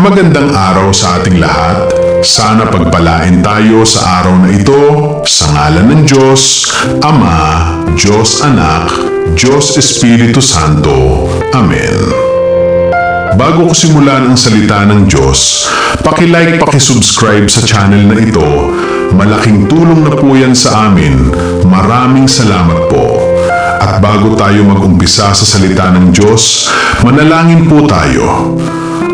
Magandang araw sa ating lahat. Sana pagpalain tayo sa araw na ito sa ngalan ng Diyos, Ama, Diyos Anak, Diyos Espiritu Santo. Amen. Bago ko simulan ang salita ng Diyos, pakilike, pakisubscribe sa channel na ito. Malaking tulong na po yan sa amin. Maraming salamat po. At bago tayo mag-umpisa sa salita ng Diyos, manalangin po tayo.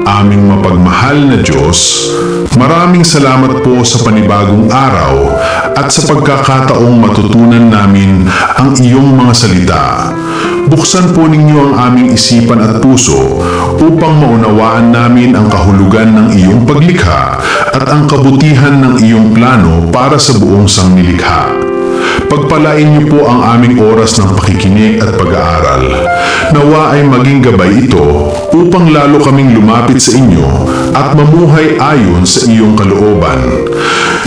Aming mapagmahal na Diyos, maraming salamat po sa panibagong araw at sa pagkakataong matutunan namin ang iyong mga salita. Buksan po ninyo ang aming isipan at puso upang maunawaan namin ang kahulugan ng iyong paglikha at ang kabutihan ng iyong plano para sa buong sangnilikha. Pagpalain niyo po ang aming oras ng pakikinig at pag-aaral. Nawa ay maging gabay ito upang lalo kaming lumapit sa inyo at mamuhay ayon sa iyong kalooban.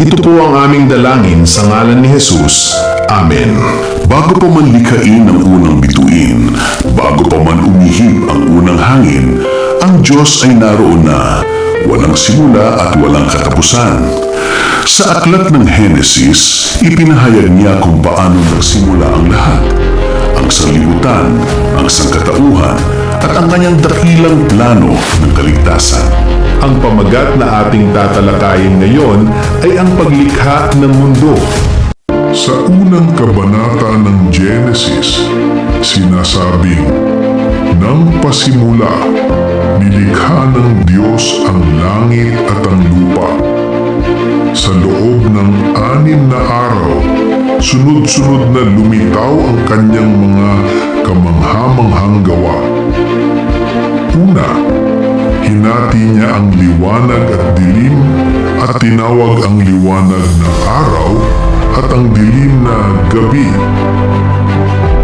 Ito po ang aming dalangin sa ngalan ni Jesus. Amen. Bago pa man likhain ang unang bituin, bago pa man umihip ang unang hangin, ang Diyos ay naroon na, walang simula at walang katapusan. Sa aklat ng Henesis, ipinahayag niya kung paano nagsimula ang lahat. Ang sanlibutan, ang sangkatauhan, at ang kanyang dakilang plano ng kaligtasan. Ang pamagat na ating tatalakayin ngayon ay ang paglikha ng mundo. Sa unang kabanata ng Genesis, sinasabing, Nang pasimula, nilikha ng Diyos ang langit at ang lupa. Sa loob ng anim na araw, sunod-sunod na lumitaw ang kanyang mga kamanghamanghang gawa. Una, hinati niya ang liwanag at dilim at tinawag ang liwanag na araw at ang dilim na gabi.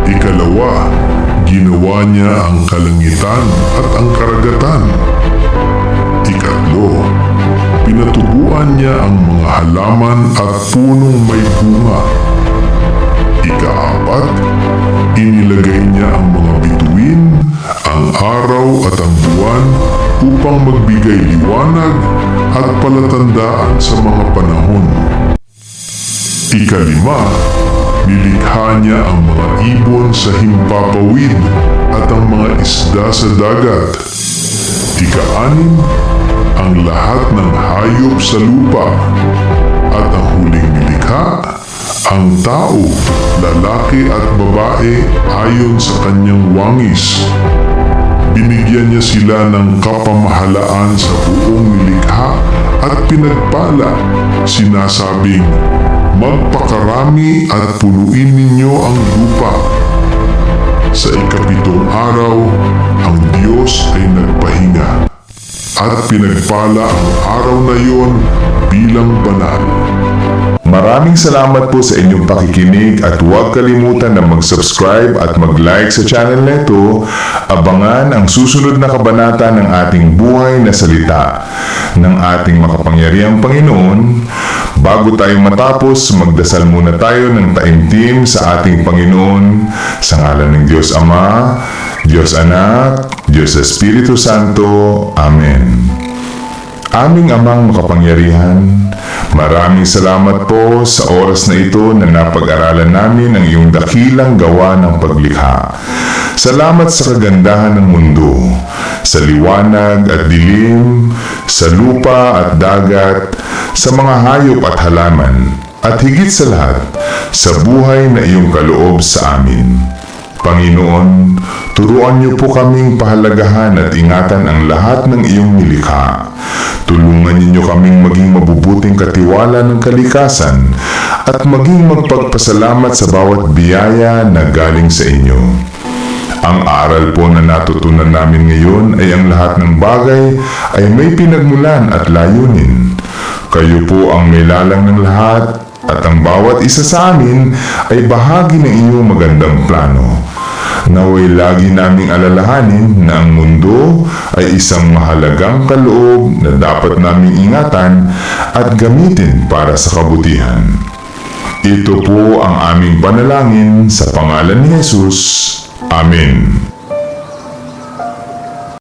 Ikalawa, ginawa niya ang kalangitan at ang karagatan. Ikatlo, pinatubuan niya ang mga halaman at punong may bunga. Ikaapat, inilagay niya ang mga bituin, ang araw at ang buwan upang magbigay liwanag at palatandaan sa mga panahon. Ikalima, nilikha niya ang mga ibon sa himpapawid at ang mga isda sa dagat. Ikaanim, ang lahat ng hayop sa lupa. At ang huling nilikha, ang tao, lalaki at babae ayon sa kanyang wangis. Binigyan niya sila ng kapamahalaan sa buong nilikha at pinagpala. Sinasabing, Magpakarami at punuin ninyo ang lupa. Sa ikapitong araw, ang Diyos ay nagpahinga at pinagpala ang araw na iyon bilang banal. Maraming salamat po sa inyong pakikinig at huwag kalimutan na mag-subscribe at mag-like sa channel na ito. Abangan ang susunod na kabanata ng ating buhay na salita ng ating makapangyarihang Panginoon. Bago tayo matapos, magdasal muna tayo ng taimtim sa ating Panginoon sa ngalan ng Diyos Ama, Diyos Anak, Diyos Espiritu Santo. Amen. Aming amang makapangyarihan, maraming salamat po sa oras na ito na napag-aralan namin ang iyong dakilang gawa ng paglikha. Salamat sa kagandahan ng mundo, sa liwanag at dilim, sa lupa at dagat, sa mga hayop at halaman, at higit sa lahat, sa buhay na iyong kaloob sa amin. Panginoon, turuan niyo po kaming pahalagahan at ingatan ang lahat ng iyong nilikha. Tulungan ninyo kaming maging mabubuting katiwala ng kalikasan at maging magpagpasalamat sa bawat biyaya na galing sa inyo. Ang aral po na natutunan namin ngayon ay ang lahat ng bagay ay may pinagmulan at layunin. Kayo po ang may lalang ng lahat at ang bawat isa sa amin ay bahagi ng inyong magandang plano. Naway lagi naming alalahanin na ang mundo ay isang mahalagang kaloob na dapat naming ingatan at gamitin para sa kabutihan. Ito po ang aming panalangin sa pangalan ni Jesus. Amen.